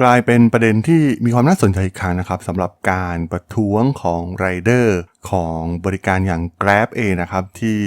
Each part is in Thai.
กลายเป็นประเด็นที่มีความน่าสนใจอีกครั้งนะครับสำหรับการประท้วงของไรเดอร์ของบริการอย่าง Grab เองนะครับ ที่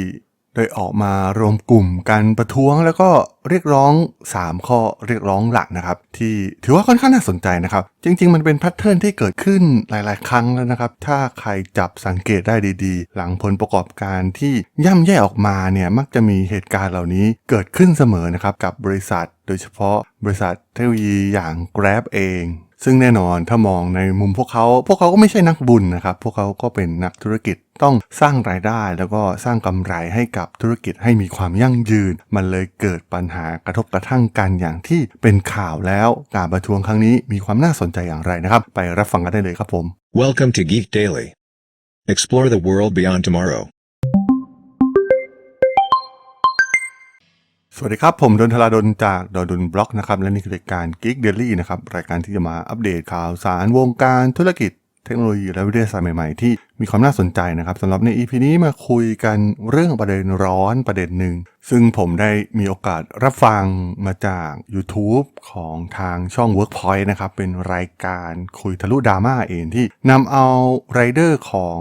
ได้ออกมารวมกลุ่มกันประท้วงแล้วก็เรียกร้อง 3 ข้อเรียกร้องหลักนะครับ ที่ถือว่าค่อนข้างน่าสนใจนะครับ จริง ๆ มันเป็นแพทเทิร์นที่เกิดขึ้นหลาย ๆ ครั้งแล้วนะครับ ถ้าใครจับสังเกตได้ดีๆ หลังผลประกอบการที่ย่ำแย่ออกมาเนี่ยมักจะมีเหตุการณ์เหล่านี้เกิดขึ้นเสมอนะครับกับบริษัท โดยเฉพาะบริษัทเทคโนโลยีอย่าง Grab เอง ซึ่งแน่นอนถ้ามองในมุมพวกเขา พวกเขาก็ไม่ใช่นักบุญนะครับ พวกเขาก็เป็นนักธุรกิจต้องสร้างรายได้แล้วก็สร้างกำไรให้กับธุรกิจให้มีความยั่งยืน มันเลยเกิดปัญหากระทบกระทั่งกันอย่างที่เป็นข่าวแล้วการประท้วงครั้งนี้มีความน่าสนใจอย่างไรนะครับ ไปรับฟังกันได้เลยครับผม Welcome to Geek Daily. Explore the world beyond tomorrow. สวัสดีครับ ผมดนทลาดนจากดนบล็อกนะครับ และนี่คือรายการ Geek Daily นะครับ รายการที่จะมาอัปเดตข่าวสารวงการธุรกิจ เทคโนโลยีและวิทยาศาสตร์ใหม่ ๆ ที่มีความน่าสนใจนะครับสำหรับใน EP นี้มาคุยกันเรื่องประเด็นร้อนประเด็นหนึ่ง ซึ่งผมได้มีโอกาสรับฟังมาจาก YouTube ของทางช่อง Workpoint นะครับ เป็นรายการคุยทะลุดราม่าเองที่นำเอาไรเดอร์ของ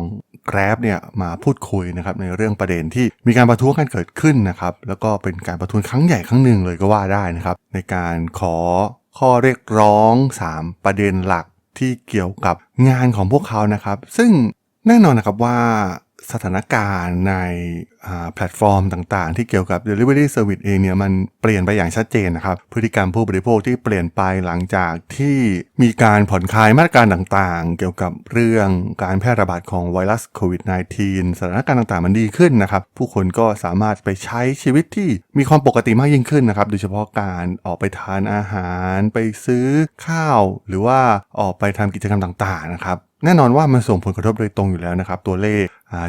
Grab เนี่ยมาพูดคุยนะครับในเรื่องประเด็นที่มีการประท้วงกันเกิดขึ้นนะครับแล้วก็เป็นการประท้วงครั้งใหญ่ครั้งหนึ่งเลยก็ว่าได้นะครับในการขอข้อเรียกร้อง 3 ประเด็นหลักที่เกี่ยวกับงานของพวกเขานะครับ ซึ่งแน่นอนนะครับว่า สถานการณ์ในแพลตฟอร์มต่างๆ ที่เกี่ยวกับ Delivery Service เองเนี่ยมันเปลี่ยนไปอย่างชัดเจนนะครับ พฤติกรรมผู้บริโภคที่เปลี่ยนไปหลังจากที่มีการผ่อนคลายมาตรการต่างๆ เกี่ยวกับเรื่องการแพร่ระบาดของไวรัสโควิด -19 สถานการณ์ต่างๆ มันดีขึ้นนะครับ ผู้คนก็สามารถไปใช้ชีวิตที่มีความปกติมากยิ่งขึ้นนะครับ โดยเฉพาะการออกไปทานอาหาร ไปซื้อข้าว หรือว่าออกไปทำกิจกรรมต่างๆนะครับ แน่นอนว่ามันส่งผลกระทบโดยตรงอยู่แล้วนะครับ ตัวเลข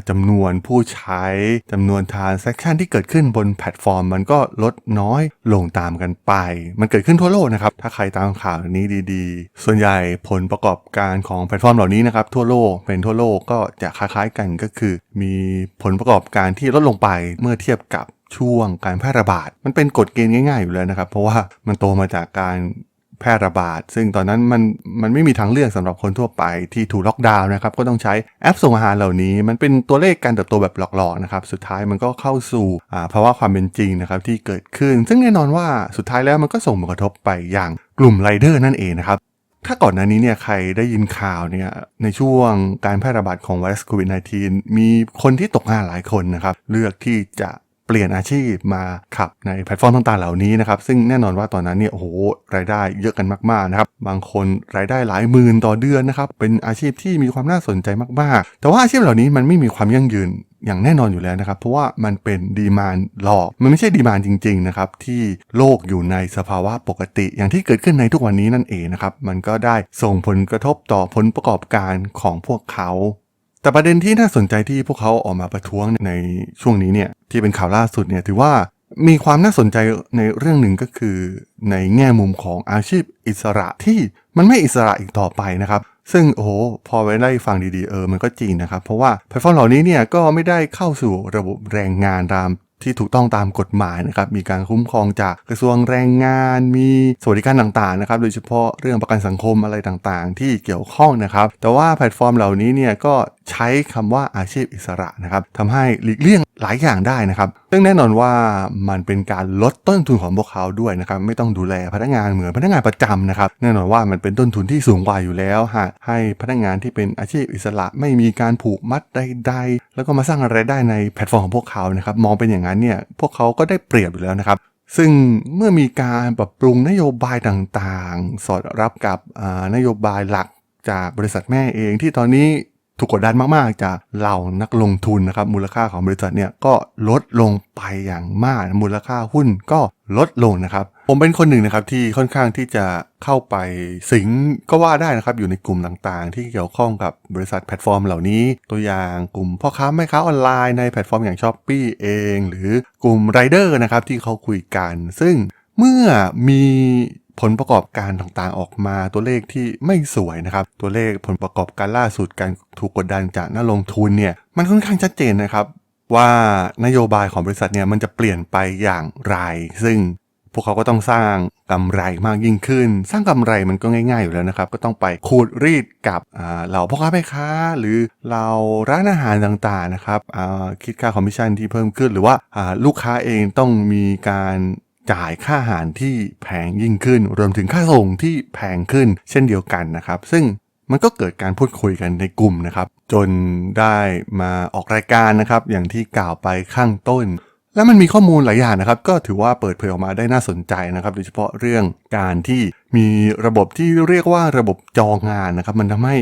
จำนวนผู้ใช้จำนวนทานเซ็กชันที่เกิดขึ้นบนแพลตฟอร์ม มันก็ลดน้อยลงตามกันไป มันเกิดขึ้นทั่วโลกนะครับ ถ้าใครตามข่าวนี้ดีๆ ส่วนใหญ่ผลประกอบการของแพลตฟอร์มเหล่านี้นะครับ ทั่วโลกเป็นทั่วโลกก็จะคล้ายๆกันก็คือ มีผลประกอบการที่ลดลงไปเมื่อเทียบกับช่วงการแพร่ระบาด มันเป็นกฎเกณฑ์ง่ายๆอยู่แล้วนะครับ เพราะว่ามันโตมาจากการ แพร่ระบาด ซึ่งตอนนั้นมันมันไม่มีทางเลือกสำหรับคนทั่วไปที่ถูกล็อกดาวน์นะครับ ก็ต้องใช้แอปส่งอาหารเหล่านี้ มันเป็นตัวเลขการเติบโตแบบหลอกๆนะครับ สุดท้ายมันก็เข้าสู่อ่าภาวะความเป็นจริงนะครับที่เกิดขึ้น ซึ่งแน่นอนว่าสุดท้ายแล้วมันก็ส่งผลกระทบไปอย่างกลุ่มไรเดอร์นั่นเองนะครับถ้าก่อนหน้านี้เนี่ยใครได้ยินข่าวเนี่ยในช่วงการแพร่ระบาดของไวรัสโควิด -19 มีคนที่ตกงานหลายคนนะครับ เลือกที่จะ เปลี่ยนอาชีพมาขับในแพลตฟอร์มต่างๆเหล่านี้นะครับ ซึ่งแน่นอนว่าตอนนั้นเนี่ยโอ้โหรายได้เยอะกันมากๆนะครับ บางคนรายได้หลายหมื่นต่อเดือนนะครับ เป็นอาชีพที่มีความน่าสนใจมากๆ แต่ว่าอาชีพเหล่านี้มันไม่มีความยั่งยืนอย่างแน่นอนอยู่แล้วนะครับ เพราะว่ามันเป็นดีมานหลอก มันไม่ใช่ดีมานจริง ๆ นะครับ ที่โลกอยู่ในสภาวะปกติ อย่างที่เกิดขึ้นในทุกวันนี้นั่นเองนะครับ มันก็ได้ส่งผลกระทบต่อผลประกอบการของพวกเขา แต่ประเด็นที่น่าสนใจที่พวกเขาออกมาประท้วงในช่วงนี้เนี่ยที่เป็นข่าวล่าสุดเนี่ยถือว่ามีความน่าสนใจในเรื่องหนึ่งก็คือ ในแง่มุมของอาชีพอิสระที่มันไม่อิสระอีกต่อไปนะครับ ซึ่งโอ้โหพอไว้ได้ฟังดีๆเออมันก็จริงนะครับ เพราะว่าแพลตฟอร์มเหล่านี้เนี่ยก็ไม่ได้เข้าสู่ระบบแรงงานตามที่ถูกต้องตามกฎหมายนะครับ มีการคุ้มครองจากกระทรวงแรงงาน มีสวัสดิการต่างๆนะครับ โดยเฉพาะเรื่องประกันสังคมอะไรต่างๆ ที่เกี่ยวข้องนะครับ แต่ว่าแพลตฟอร์มเหล่านี้เนี่ยก็ ใช้คำว่าอาชีพอิสระนะครับทำให้หลีกเลี่ยงหลายอย่างได้นะครับซึ่งแน่นอนว่ามันเป็นการลดต้นทุนของพวกเขาด้วยนะครับไม่ต้องดูแลพนักงานเหมือนพนักงานประจำนะครับแน่นอนว่ามันเป็นต้นทุนที่สูงกว่าอยู่แล้วฮะให้พนักงานที่เป็นอาชีพอิสระไม่มีการผูกมัดใดๆ แล้วก็มาสร้างรายได้ในแพลตฟอร์มของพวกเขานะครับมองเป็นอย่างนั้นเนี่ยพวกเขาก็ได้เปรียบอยู่แล้วนะครับซึ่งเมื่อมีการปรับปรุงนโยบายต่างๆ สอดรับกับนโยบายหลักจากบริษัทแม่เองที่ตอนนี้ ถูกกดดันมากๆ จากเหล่านักลงทุนนะครับมูลค่าของบริษัทเนี่ยก็ลดลงไปอย่างมากมูลค่าหุ้นก็ลดลงนะครับ ผมเป็นคนหนึ่งนะครับที่ค่อนข้างที่จะเข้าไปสิงก็ว่าได้นะครับอยู่ในกลุ่มต่างๆ ที่เกี่ยวข้องกับบริษัทแพลตฟอร์มเหล่านี้ ตัวอย่างกลุ่มพ่อค้าแม่ค้าออนไลน์ในแพลตฟอร์มอย่าง s h อ p e e เอง หรือกลุ่มไรเดอร์นะครับที่เขาคุยกัน ซึ่งเมื่อมี ผลประกอบการต่างๆออกมาตัวเลขที่ไม่สวยนะครับ ตัวเลขผลประกอบการล่าสุดการถูกกดดันจากนักลงทุนเนี่ยมันค่อนข้างชัดเจนนะครับ ว่านโยบายของบริษัทเนี่ยมันจะเปลี่ยนไปอย่างไร ซึ่งพวกเขาก็ต้องสร้างกำไรมากยิ่งขึ้น สร้างกำไรมันก็ง่าย ๆ อยู่แล้วนะครับ ก็ต้องไปขูดรีดกับอ่าเหล่าพ่อค้าแม่ค้า หรือเหล่าร้านอาหารต่างๆนะครับอ่าคิดค่าคอมมิชชั่นที่เพิ่มขึ้น หรือว่าอ่าลูกค้าเองต้องมีการ จ่ายค่าอาหารที่แพงยิ่งขึ้น รวมถึงค่าส่งที่แพงขึ้นเช่นเดียวกันนะครับ ซึ่งมันก็เกิดการพูดคุยกันในกลุ่มนะครับ จนได้มาออกรายการนะครับ อย่างที่กล่าวไปข้างต้น แล้วมันมีข้อมูลหลายอย่างนะครับ ก็ถือว่าเปิดเผยออกมาได้น่าสนใจนะครับ โดยเฉพาะเรื่องการที่มีระบบที่เรียกว่าระบบจองงานนะครับ มันทำให้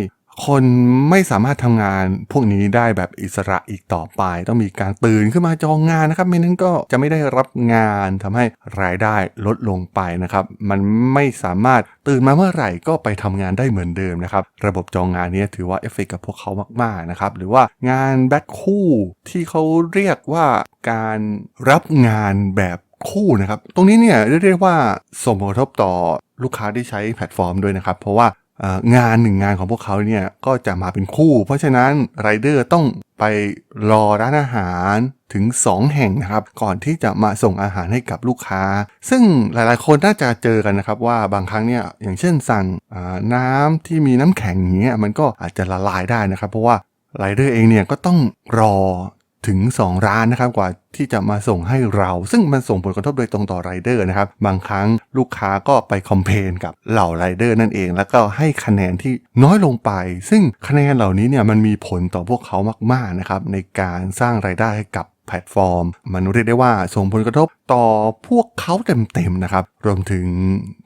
คนไม่สามารถทำงานพวกนี้ได้แบบอิสระอีกต่อไป ต้องมีการตื่นขึ้นมาจองงานนะครับไม่นั้นก็จะไม่ได้รับงานทำให้รายได้ลดลงไปนะครับ มันไม่สามารถตื่นมาเมื่อไหร่ก็ไปทำงานได้เหมือนเดิมนะครับ ระบบจองงานนี้ถือว่าเอฟเฟกกับพวกเขามากๆนะครับ หรือว่างานแบ็คคู่ที่เขาเรียกว่าการรับงานแบบคู่นะครับ ตรงนี้เนี่ยเรียกว่าส่งผลกระทบต่อลูกค้าที่ใช้แพลตฟอร์มด้วยนะครับ เพราะว่า งานหนึ่งงานของพวกเขาเนี่ยก็จะมาเป็นคู่ เพราะฉะนั้นไรเดอร์ต้องไปรอร้านอาหารถึง 2 แห่งนะครับ ก่อนที่จะมาส่งอาหารให้กับลูกค้า ซึ่งหลายๆ คนน่าจะเจอกันนะครับว่าบางครั้งเนี่ยอย่างเช่นสั่งน้ำที่มีน้ำแข็งอย่างเงี้ยมันก็อาจจะละลายได้นะครับ เพราะว่าไรเดอร์เองเนี่ยก็ต้องรอ ถึง 2 ร้านนะครับกว่าที่จะมาส่งให้เรา ซึ่งมันส่งผลกระทบโดยตรงต่อไรเดอร์นะครับ บางครั้งลูกค้าก็ไปคอมเพนกับเหล่าไรเดอร์นั่นเอง แล้วก็ให้คะแนนที่น้อยลงไป ซึ่งคะแนนเหล่านี้เนี่ยมันมีผลต่อพวกเขามากๆนะครับในการสร้างไรายได้ให้กับแพลตฟอร์ม มันเรียกได้ว่าส่งผลกระทบต่อพวกเขาเต็มๆนะครับ รวมถึง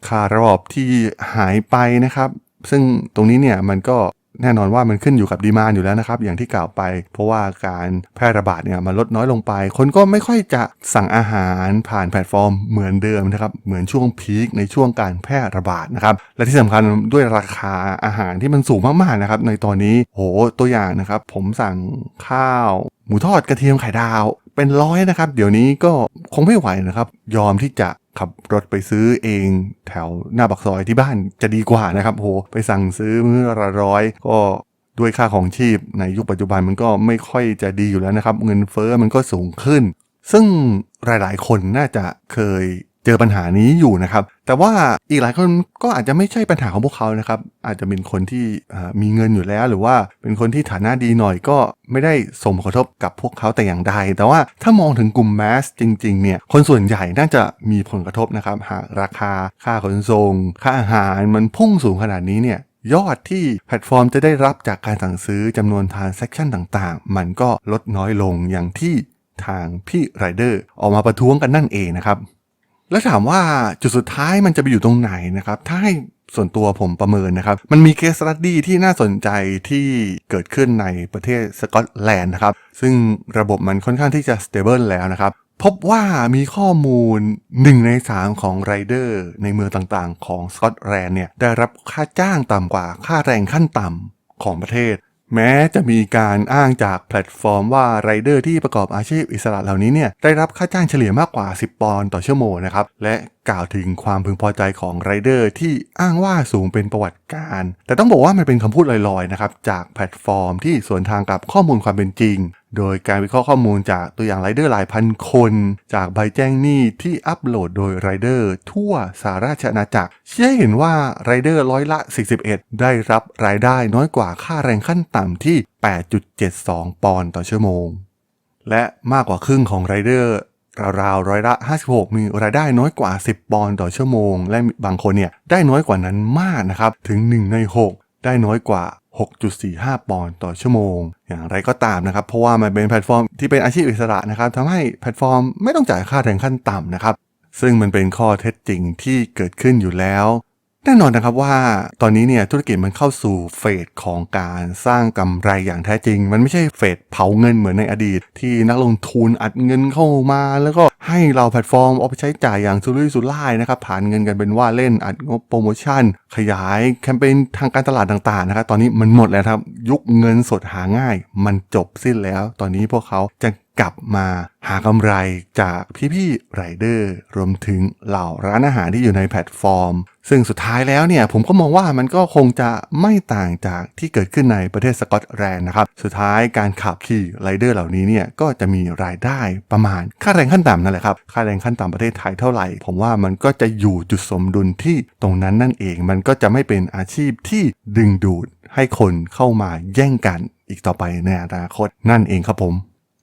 ค่าระบบที่หายไปนะครับ ซึ่งตรงนี้เนี่ยมันก็ แน่นอนว่ามันขึ้นอยู่กับดีมานอยู่แล้วนะครับ อย่างที่กล่าวไป เพราะว่าการแพร่ระบาดเนี่ยมันลดน้อยลงไป คนก็ไม่ค่อยจะสั่งอาหารผ่านแพลตฟอร์มเหมือนเดิมนะครับ เหมือนช่วงพีคในช่วงการแพร่ระบาดนะครับ และที่สำคัญด้วยราคาอาหารที่มันสูงมากๆนะครับ ในตอนนี้โหตัวอย่างนะครับ ผมสั่งข้าว หมูทอดกระเทียมไข่ดาว เป็นร้อยนะครับ เดี๋ยวนี้ก็คงไม่ไหวนะครับ ยอมที่จะ ขับรถไปซื้อเองแถวหน้าบักซอยที่บ้านจะดีกว่านะครับโหไปสั่งซื้อมื้อละร้อยก็ด้วยค่าของชีพในยุคปัจจุบันมันก็ไม่ค่อยจะดีอยู่แล้วนะครับ เงินเฟอ้อมันก็สูงขึ้น ซึ่งหลายๆ คนน่าจะเคย เจอปัญหานี้อยู่นะครับ แต่ว่าอีกหลายคนก็อาจจะไม่ใช่ปัญหาของพวกเขานะครับ อาจจะเป็นคนที่มีเงินอยู่แล้ว หรือว่าเป็นคนที่ฐานะดีหน่อยก็ไม่ได้ส่งผลกระทบกับพวกเขาแต่อย่างใด แต่ว่าถ้ามองถึงกลุ่มแมสจริงๆเนี่ย คนส่วนใหญ่น่าจะมีผลกระทบนะครับ หากราคา ค่าขนส่ง ค่าอาหารมันพุ่งสูงขนาดนี้เนี่ยยอดที่แพลตฟอร์มจะได้รับจากการสั่งซื้อจำนวนทรานเซ็คชันต่างๆ มันก็ลดน้อยลงอย่างที่ทางพี่ไรเดอร์ออกมาประท้วงกันนั่นเองนะครับ แล้วถามว่าจุดสุดท้ายมันจะไปอยู่ตรงไหนนะครับ ถ้าให้ส่วนตัวผมประเมินนะครับ มันมีเคสสตัดดี้ที่น่าสนใจที่เกิดขึ้นในประเทศสกอตแลนด์นะครับ ซึ่งระบบมันค่อนข้างที่จะสเตเบิลแล้วนะครับ พบว่ามีข้อมูล 1 ใน 3 ของไรเดอร์ในเมืองต่างๆ ของสกอตแลนด์เนี่ยได้รับค่าจ้างต่ำกว่าค่าแรงขั้นต่ำของประเทศ แม้จะมีการอ้างจากแพลตฟอร์มว่าไรเดอร์ที่ประกอบอาชีพอิสระเหล่านี้เนี่ยได้รับค่าจ้างเฉลี่ยมากกว่า 10 ปอนด์ต่อชั่วโมงนะครับและกล่าวถึงความพึงพอใจของไรเดอร์ที่อ้างว่าสูงเป็นประวัติการ แต่ต้องบอกว่ามันเป็นคำพูดลอยๆนะครับจากแพลตฟอร์มที่สวนทางกับข้อมูลความเป็นจริง โดยการวิเคราะห์ข้อมูลจากตัวอย่างไรเดอร์หลายพันคน จากใบแจ้งหนี้ที่อัปโหลดโดยไรเดอร์ทั่วสหราชอาณาจักรชี้ให้เห็นว่าไรเดอร์ร้อยละ 41 ได้รับรายได้น้อยกว่าค่าแรงขั้นต่ำที่ 8.72 ปอนด์ต่อชั่วโมง และมากกว่าครึ่งของไรเดอร์ราวๆร้อยละ 56 มีรายได้น้อยกว่า 10 ปอนด์ต่อชั่วโมง และบางคนเนี่ยได้น้อยกว่านั้นมากนะครับถึง 1 ใน 6 ได้น้อยกว่า 6.45 ปอนด์ต่อชั่วโมง อย่างไรก็ตามนะครับ เพราะว่ามันเป็นแพลตฟอร์มที่เป็นอาชีพอิสระนะครับทำให้แพลตฟอร์มไม่ต้องจ่ายค่าแรงขั้นต่ำนะครับ ซึ่งมันเป็นข้อเท็จจริงที่เกิดขึ้นอยู่แล้ว แน่นอนนะครับว่าตอนนี้เนี่ยธุรกิจมันเข้าสู่เฟสของการสร้างกำไรอย่างแท้จริง มันไม่ใช่เฟสเผาเงินเหมือนในอดีต ที่นักลงทุนอัดเงินเข้ามา แล้วก็ให้เราแพลตฟอร์มเอาไปใช้จ่ายอย่างสุรุ่ยสุร่ายนะครับผ่านเงินกันเป็นว่าเล่นอัดงบโปรโมชั่น ขยายแคมเปญทางการตลาดต่างๆนะครับตอนนี้มันหมดแล้วครับยุคเงินสดหาง่าย มันจบสิ้นแล้ว ตอนนี้พวกเขาจะกลับมาหากำไรจากพี่ๆไรเดอร์รวมถึงเหล่าร้านอาหารที่อยู่ในแพลตฟอร์ม ซึ่งสุดท้ายแล้วเนี่ยผมก็มองว่ามันก็คงจะไม่ต่างจากที่เกิดขึ้นในประเทศสกอตแลนด์นะครับ สุดท้ายการขับขี่ไรเดอร์เหล่านี้เนี่ยก็จะมีรายได้ประมาณ ค่าแรงขั้นต่ำนั่นแหละครับ ค่าแรงขั้นต่ำประเทศไทยเท่าไหร่ ผมว่ามันก็จะอยู่จุดสมดุลที่ตรงนั้นนั่นเอง มันก็จะไม่เป็นอาชีพที่ดึงดูดให้คนเข้ามาแย่งกันอีกต่อไปในอนาคตนั่นเองครับผม